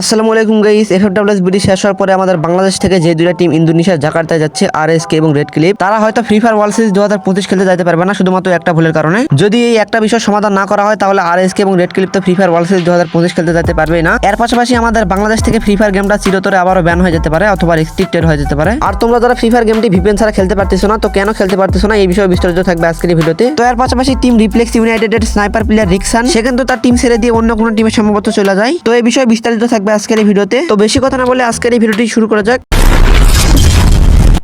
আসসালামু আলাইকুম guys FFWS BD শেষ হওয়ার পরে আমাদের বাংলাদেশ থেকে যে দুইটা টিম ইন্দোনেশিয়া, জাকার্তায় যাচ্ছে আরএসকে এবং রেড ক্লিপ তারা হয়তো ফ্রি ফায়ার ওয়ার্ল্ড সিরিজ দু হাজার পঁচিশ খেলতে যাইতে পারবে না, শুধুমাত্র একটা ভুলের কারণে। যদি এই একটা বিষয় সমাধান না করা হয়, তাহলে আরএসকে এবং রেড ক্লিপ তো ফ্রি ফায়ার ওয়ার্ল্ড সিরিজ দু হাজার পঁচিশ খেলতে যেতে পারবে না। এর পাশাপাশি আমাদের বাংলাদেশ থেকে ফ্রি ফায়ার গেমটা চিরতরে আবারও ব্যান হয়ে যেতে পারে, অথবা রেস্ট্রিক্টেড হয়ে যেতে পারে। আর তোমরা যারা ফ্রি ফায়ার গেমটি ভিপিএন ছাড়া খেলতে পারতেছো না, তো কেন খেলতে পারতেছো না, এই বিষয়ে বিস্তারিত থাকবে আজকের ভিডিওতে। তো এর পাশাপাশি টিম রিফ্লেক্স ইউনাইটেডের স্নাইপার প্লেয়ার রিক্সান সে কিন্তু তার টিম ছেড়ে দিয়ে অন্য কোনো টিমের সম্ভবত চলে যায়। তো এই বিষয়ে বিস্তারিত থাকবে আজকের এই ভিডিওতে। তো বেশি কথা না বলে আজকের এই ভিডিওটি শুরু করা যাক।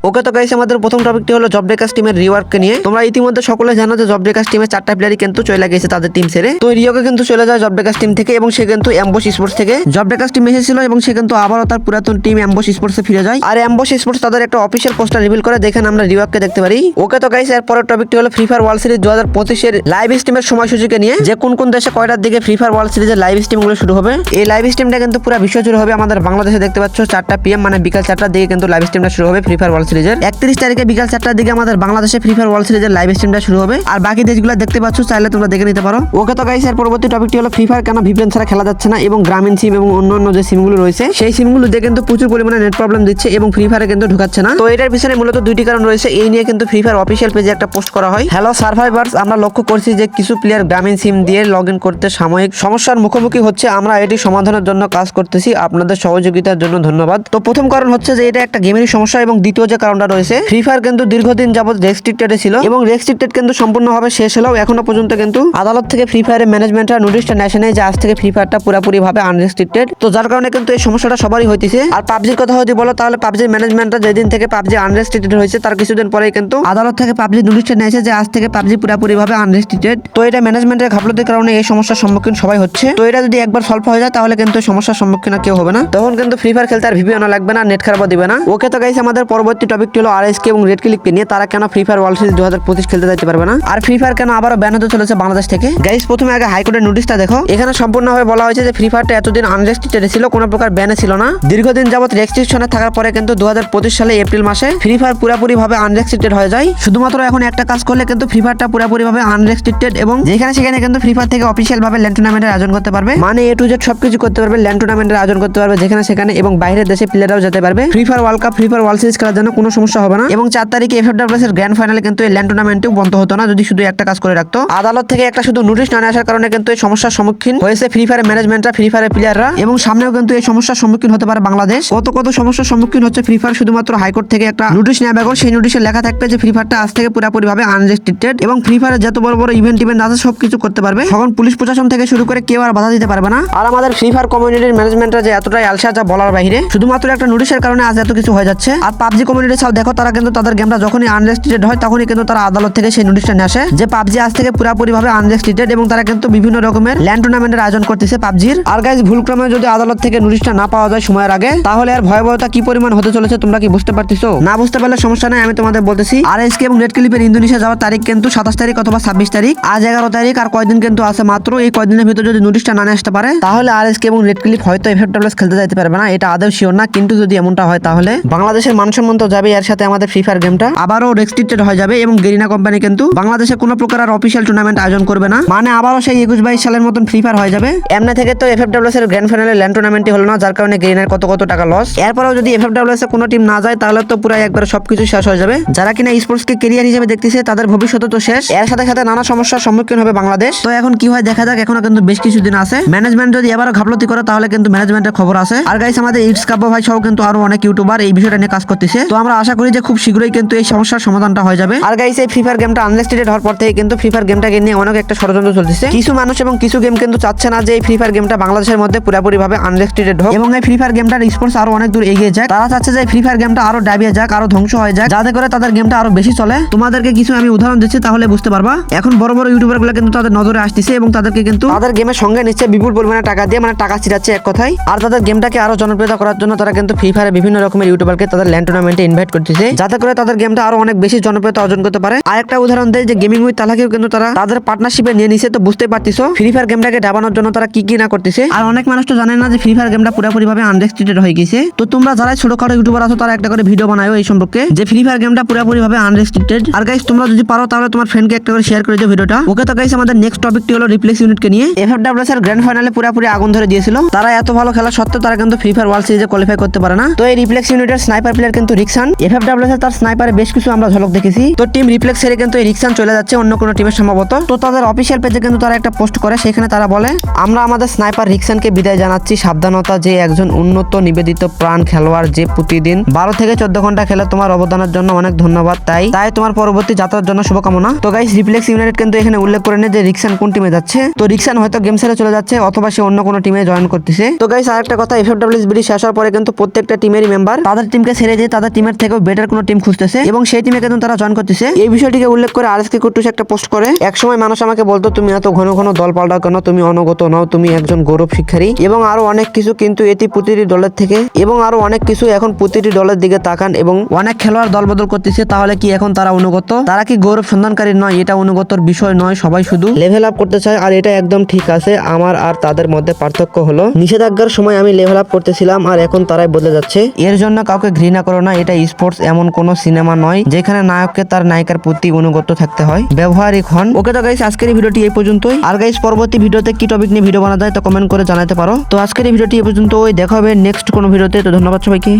ওকে তো গাইস আমাদের প্রথম টপিকটি হলো জব ডেকাস টিমের রিওয়ার্ককে নিয়ে। তোমরা ইতিমধ্যে সকলে জানো যে জব ডেকাস টিমের চারটা প্লেয়ারই কিন্তু চলে গেছে তাদের টিম ছেড়ে। তো রিওকে কিন্তু চলে যায় জব ডেকাস টিম থেকে এবং সে কিন্তু অ্যাম্বোস স্পোর্টস থেকে। জব ডেকাস টিম এসেছিল এবং সে কিন্তু আবারও তার পুরাতন টিম অ্যাম্বোস স্পোর্টসে ফিরে যায়। আর অ্যাম্বোস স্পোর্টস তাদের একটা অফিসিয়াল পোস্টার রিভিল করে, দেখেন আমরা রিওয়াককে দেখতে পারি। ওকে তো এর পরের টপিকটি হলো ফ্রি ফায়ার ওয়ার্ল্ড সিরিজ দু হাজার পঁচিশের লাইভ স্ট্রিমের সময়সূচিকে নিয়ে। যে কোন কোন দেশে কয়টার দিকে ফ্রি ফায়ার ওয়ার্ল্ড সিরিজের লাইভ স্ট্রিমগুলো শুরু হবে। এই লাইভ স্ট্রিমটা কিন্তু পুরো বিশ্ব জুড়ে হবে। আমাদের বাংলাদেশে দেখতে পাচ্ছ, চারটা পিএম মানে বিকাল চারটার দিকে কিন্তু লাইভ স্ট্রিমটা শুরু হবে ফ্রি ফায়ার ওয়ার্ল্ড সিরিজের একত্রিশ তারিখে বিকাল চারটার দিকে আমাদের বাংলাদেশে ফ্রি ফায়ার ওয়ার্ল্ড সিরিজের লাইভ স্ট্রিমটা শুরু হবে। আর বাকি দেশগুলো দেখতে পাচ্ছ, চাইলে তোমরা দেখে নিতে পারো। ওকে তো গাইস এর পরবর্তী টপিকটি হলো ফ্রি ফায়ার কেন ভিপিএন ছাড়া খেলা যাচ্ছে না এবং গ্রামীণ সিম এবং অন্যান্য যে সিমগুলো রয়েছে, সেই সিমগুলো দিয়ে কিন্তু প্রচুর পরিমাণে নেট প্রবলেম দিচ্ছে এবং ফ্রি ফায়ারে কিন্তু ঢুকাচ্ছে না। তো এটার পিছনে মূলত দুইটি কারণ রয়েছে। এই নিয়ে কিন্তু ফ্রি ফায়ার অফিসিয়াল পেজে একটা পোস্ট করা হয়। হ্যালো সার্ভাইভার্স আমরা লক্ষ্য করছি যে কিছু প্লেয়ার গ্রামীণ সিম দিয়ে লগ ইন করতে সাময়িক সমস্যার মুখোমুখি হচ্ছে। আমরা এটি সমাধানের জন্য কাজ করতেছি। আপনাদের সহযোগিতার জন্য ধন্যবাদ। তো প্রথম কারণ হচ্ছে যে এটা একটা গেমেরই সমস্যা এবং দ্বিতীয় যে কারণটা রয়েছে। ফ্রি ফায়ার কিন্তু দীর্ঘদিন যাবত রেস্ট্রিক্টেড ছিল এবং রেস্ট্রিক্টেড কিন্তু সম্পূর্ণভাবে শেষ হলেও এখনও পর্যন্ত কিন্তু আদালত থেকে ফ্রি ফায়ারের ম্যানেজমেন্টরা নোটিশটা নেশে যে আজ থেকে ফ্রি ফায়ারটা পুরোপুরি ভাবে আনরেস্ট্রিক্টেড তো যার কারণে কিন্তু এই সমস্যাটা সবারই হইতেছে। আর পাবজির কথা যদি বলো, তাহলে পাবজির ম্যানেজমেন্টরা যেদিন থেকে পাবজি আনরেস্ট্রিক্টেড হয়েছে, তার কিছুদিন পরেই কিন্তু আদালত থেকে পাবজি নোটিশটা নিয়েছে যে আজ থেকে পাবজি পুরোপুরি ভাবে আনরেস্ট্রিক্টেড তো এটা ম্যানেজমেন্টের গাফলতির কারণে এই সমস্যার সম্মুখীন সবাই হচ্ছে। তো এটা যদি একবার সলভ হয়ে যায়, তাহলে কিন্তু সমস্যার সম্মুখীন কেউ হবে না। তখন কিন্তু ফ্রি ফায়ার খেলতে আর ভিভি আনা লাগবে না নেট খারাপও দিবে না। ওকে তো গাইস আমাদের পরবর্তী টপিকটি হলো আরএসকে এবং রেড ক্লিককে নিয়ে। তারা কেন ফ্রি ফায়ার ওয়ার্ল্ড সিরিজ দু হাজার পঁচিশ খেলতে যেতে পারবে না? আর ফ্রি ফায়ার কেন আবারও ব্যান হতে চলেছে বাংলাদেশ থেকে? গাইস প্রথমে আগে হাইকোর্টের নোটিশটা দেখো। এখানে সম্পূর্ণভাবে বলা হয়েছে যে ফ্রি ফায়ারটা এতদিন আনরেস্ট্রিক্টেড ছিল, কোনো প্রকার ব্যানে ছিল না। দীর্ঘদিন যাবত রেস্ট্রিকশনে থাকার পরে কিন্তু দু হাজার পঁচিশ সালে এপ্রিল মাসে ফ্রি ফায়ার পুরোপুরি ভাবে আনরেস্ট্রিক্টেড হয়ে যায়। শুধুমাত্র এখন একটা কাজ করলে কিন্তু ফ্রি ফায়ারটা পুরোপুরি ভাবে আনরেস্ট্রিক্টেড এবং যেখানে সেখানে কিন্তু ফ্রি ফায়ার থেকে অফিসিয়াল ভাবে ল্যান্ড টুর্নামেন্টের আয়োজন করতে পারবে। মানে এ টু জেড সবকিছু করতে পারবে ল্যান্ড টুর্নামেন্টের আয়োজন করতে পারবে যেখানে সেখানে এবং বাইরের দেশে প্লেয়াররাও যেতে পারবে। Free Fire World Cup Free Fire World Series খেলার জন্য কোনো সমস্যা হবে না। এবং চার তারিখে এফএফডব্লিউএস এর গ্র্যান্ড ফাইনালে কিন্তু এই ল্যান্ড টুর্নামেন্টও বন্ধ হতো না, যদি শুধু একটা কাজ করে রাখতো। আদালত থেকে একটা শুধু নোটিশ না আসার কারণে কিন্তু এই সমস্যার সম্মুখীন হয়েছে ফ্রি ফায়ার ম্যানেজমেন্টরা ফ্রি ফায়ার প্লেয়াররা এবং সামনেও কিন্তু এই সমস্যার সম্মুখীন হতে পারে বাংলাদেশ। কত কত সমস্যার সম্মুখীন হচ্ছে ফ্রি ফায়ার শুধুমাত্র হাইকোর্ট থেকে একটা নোটিশ নেওয়া বেগর সেই নোটিশে লেখা থাকবে যে ফ্রি ফায়ারটা আজ থেকে পুরোপুরি ভাবে আনরেস্ট্রিক্টেড এবং ফ্রি ফায়ারের যত বড় বড় ইভেন্ট ইভেন্ট আছে, সবকিছু করতে পারবে। তখন পুলিশ প্রশাসন থেকে শুরু করে কেউ আর বাধা দিতে পারবে না। আর আমাদের ফ্রি ফায়ার কমিউনিটির ম্যানেজমেন্টরা যে এতটাই আলসা যা বলার বাইরে, শুধুমাত্র একটা নোটিশের কারণে আজ এত কিছু হয়ে যাচ্ছে। আর পাবজি কমিউনিটি সব দেখো তারা কিন্তু তাদের গেমটা যখনই আনরেস্ট্রিক্টেড হয়, তখনই কিন্তু তারা আদালত থেকে সেই নোটিশটা নিয়ে আসে যে পাবজি আজ থেকে পুরোপুরি ভাবে আনরেস্ট্রিক্টেড এবং তারা কিন্তু বিভিন্ন রকমের ল্যান্ড টুর্নামেন্টের আয়োজন করতেছে পাবজির। আর গাইজ ভুলক্রমে যদি আদালত থেকে নোটিশটা না পাওয়া যায় সময়ের আগে, তাহলে আর ভয়াবহতা কি পরিমাণ হতে চলেছে তোমরা কি বুঝতে পারতেছো? না বুঝতে পারলে সমস্যা নাই, আমি তোমাদের বলতেছি আর এসকে এবং রেড ক্লিপের ইন্দোনেশিয়া যাওয়ার তারিখ কিন্তু সাতাশ তারিখ অথবা ছাব্বিশ তারিখ, আজ এগারো তারিখ আর কয়দিন কিন্তু আছে মাত্র, এই কয়দিনের ভিতরে যদি নোটিশটা না আসতে পারে, তাহলে আর এসকে এবং রেড ক্লিপ হয়তো এফএফডব্লিউএস খেলতে যাইতে পারবে না, এটা আদৌ শিওর না, কিন্তু যদি এমনটা হয় তাহলে। বাংলাদেশের মানসম্মান তো যাবে এর সাথে আমাদের ফ্রি ফায়ার গেমটা আবারও রেস্ট্রিক্টেড হয়ে যাবে এবং গেরিনা কোম্পানি কিন্তু বাংলাদেশে কোনো প্রকার আর অফিসিয়াল টুর্নামেন্ট আয়োজন করবে না। মানে আবারও সেই একুশ বাইশ সালের মতন ফ্রি ফায়ার হয়ে যাবে। এমনি থেকে তো এফএফডব্লিউএস এর গ্র্যান্ড ফাইনালে ল্যান্ড টুর্নামেন্টই হলো না যার কারণে গেরিনার কত কত টাকা লস এরপরেও যদি এফএফডব্লিউএস এ কোনো টিম না যায় তাহলে তো পুরো একবার সবকিছু শেষ হয়ে যাবে। যারা কিনা স্পোর্টস কে কেরিয়ার হিসেবে দেখতেছে তাদের ভবিষ্যৎ তো শেষ। এর সাথে সাথে নানা সমস্যার সম্মুখীন হবে বাংলাদেশ। তো এখন কি হয় দেখা যাক এখনও কিন্তু বেশ কিছুদিন আছে। ম্যানেজমেন্ট যদি এবারও ঘাপলতি করে তাহলে কিন্তু ম্যানেজমেন্টের খবর আছে। আর গাইস আমাদের ইটস কাব্য ভাই সহ কিন্তু আরও অনেক ইউটিউবার এই বিষয়টা নিয়ে কাজ করতেছে। তো আমরা আশা করি যে খুব শীঘ্রই কিন্তু এই সমস্যার সমাধানটা হয়ে যাবে। আর গাইস এই ফ্রি ফায়ার গেমটা আনলিস্টেড হওয়ার পর থেকে কিন্তু ফ্রি ফায়ার গেমটাকে নিয়ে অনেক একটা ষড়যন্ত্র চলতেছে। কিছু মানুষ এবং কিছু গেম কিন্তু চাচ্ছে না যে এই ফ্রি ফায়ার গেমটা বাংলাদেশের মধ্যে পুরোপুরি ভাবে আনলিস্টেড হোক এবং এই ফ্রি ফায়ার গেমটার স্পোর্টস আরও অনেক দূর এগিয়ে যায়। তারা চাচ্ছে যে ফ্রি ফায়ার গেমটা আরও ডাবিয়ে যাক আরও ধ্বংস হয়ে যাক। যাতে করে তাদের গেমটা আরও বেশি চলে। তোমাদেরকে কিছু আমি উদাহরণ দিচ্ছি তাহলে বুঝতে পারবা। এখন বড় বড় ইউটিউবারগুলো কিন্তু তাদের নজরে আসতেছে এবং তাদেরকে কিন্তু তাদের গেমের সঙ্গে নিচ্ছে বিপুল পরিমাণে টাকা দিয়ে মানে টাকা ছিটাচ্ছে এক কথায়। আর তাদের গেমটাকে আরও জনপ্রিয়তা করার জন্য তারা কিন্তু ফ্রি ফায়ারে বিভিন্ন রকমের ইউটিউবারকে তাদের ল্যান্ড টুর্নামেন্টে ইনভাইট করতেছে। যাতে করে তাদের গেমটা আরও অনেক বেশি জনপ্রিয়তা অর্জন করতে পারে। আর একটা উদাহরণ দেয় যে গেমিং উইথ তালাকেও কিন্তু তারা তাদের পার্টনারশিপে নিয়ে নিছে, তো বুঝতে পারতিছো। ফ্রি ফায়ার গেমটাকে ডাবানোর জন্য তারা কি কি না করতেছে। আর অনেক মানুষ তো জানে না যে ফ্রি ফায়ার গেমটা পুরোপুরি ভাবে আনরেস্ট্রিক্টেড হয়ে গেছে। তো তোমরা যারা ছোটখাটো ইউটিউবার আছো, তারা একটা করে ভিডিও বানায়ো এই সম্পর্কে যে ফ্রি ফায়ার গেমটা পুরোপুরি ভাবে আনরেস্ট্রিক্টেড আর গাইস তোমরা যদি পারো, তাহলে তোমার ফ্রেন্ডকে একটা করে শেয়ার করে দিও ভিডিওটা ওকে তো গাইস আমাদের নেক্সট টপিকটি হলো রিপ্লেক্স ইউনিটকে নিয়ে। এফএফডব্লিউএস এর গ্র্যান্ড ফাইনালে পুরোপুরি আগুন ধরে দিয়েছিল। তারা এত ভালো খেলা সত্ত্বেও তারা কিন্তু ফ্রি ফায়ার ওয়ার্ল্ড সিরিজে কোয়ালিফাই করতে পারে না। তো এই রিপ্লেক্স ইউনিটের স্নাইপার প্লেয়ার কিন্তু রিক্সান এফএফডব্লিউএস এর তার স্নাইপারে বেশ কিছু আমরা ঝলক দেখেছি। তো টিম রিপ্লেক্স ছেড়ে কিন্তু এই রিক্সান চলে যাচ্ছে অন্য কোনো টিমের সম্ভবত। তো তাদের অফিসিয়াল পেজে কিন্তু তারা একটা পোস্ট করে, সেখানে তারা বলে, আমরা আমাদের স্নাইপার রিক্সানকে বিদায় জানাচ্ছি। সাবধানতা যে একজন উন্নত, নিবেদিত প্রাণ খেলোয়াড় যে প্রতিদিন বারো থেকে চোদ্দ ঘণ্টা খেলে তোমার অবদানের জন্য অনেক ধন্যবাদ। তাই তাই তোমার পরবর্তী যাত্রার জন্য শুভকামনা। তো গাইস রিপ্লেক্স ইউনাইটেড কিন্তু এখানে উল্লেখ করে নেয় যে রিক্সান কোন টিমে যাচ্ছে। তো রিক্সান হয়তো গেম ছেড়ে চলে যাচ্ছে, অথবা সে অন্য কোনো টিমে জয়েন করতেছে। তো গাইস আরেকটা কথা এফ এফএফডব্লিউএস বিডি শেষ হওয়ার পরে কিন্তু প্রত্যেকটা টিমেরই মেম্বার তাদের টিমকে ছেড়ে দিয়ে তাদের টিমের থেকেও বেটার কোনো টিম খুঁজতেছে এবং সেই টিমে কিন্তু তারা জয়েন করতেছে। এই বিষয়টিকে উল্লেখ করে আরএসকে কুট্টুস একটা পোস্ট করে, একসময় মানুষ আমাকে বলতো, তুমি এত ঘন ঘন দল পাল্টাও কেন? তুমি অনগত নও, তুমি একজন গৌরব শিক্ষারী এবং আরও অনেক কিছু কিন্তু এটি প্রতিটি দলের থেকে, এবং আরও অনেক কিছু এখন প্রতিটি দলের দিকে তাকান এবং অনেক খেলোয়াড় দল বদল করতেছে, তাহলে কি এখন তারা অনুগত? তারা কি গৌরব সন্ধানকারী নয়? এটা অনুগতর বিষয় নয়, সবাই শুধু লেভেল আপ করতে চায়, আর এটা একদম ঠিক আছে, আমার আর তাদের মধ্যে পার্থক্য হলো। নিষেধাজ্ঞার সময় আমি লেভেল আপ করতেছিলাম, আর এখন তারাই বদলে যাচ্ছে। এর জন্য কাউকে ঘৃণা করো না এটা স্পোর্টস এমন কোন সিনেমা নয়, যেখানে নায়ককে তার নায়িকার প্রতি অনুগত থাকতে হয়। ব্যবহারিক হন। ওকে তো গাইস আজকের এই ভিডিওটি এই পর্যন্তই। আর গাইস পরবর্তী ভিডিওতে কি টপিক নিয়ে ভিডিও বানাতে হয়, তো কমেন্ট করে জানাতে পারো। তো আজকের এই ভিডিওটি এই পর্যন্ত দেখা হবে নেক্সট কোনো ভিডিওতে। তো ধন্যবাদ সবাইকে।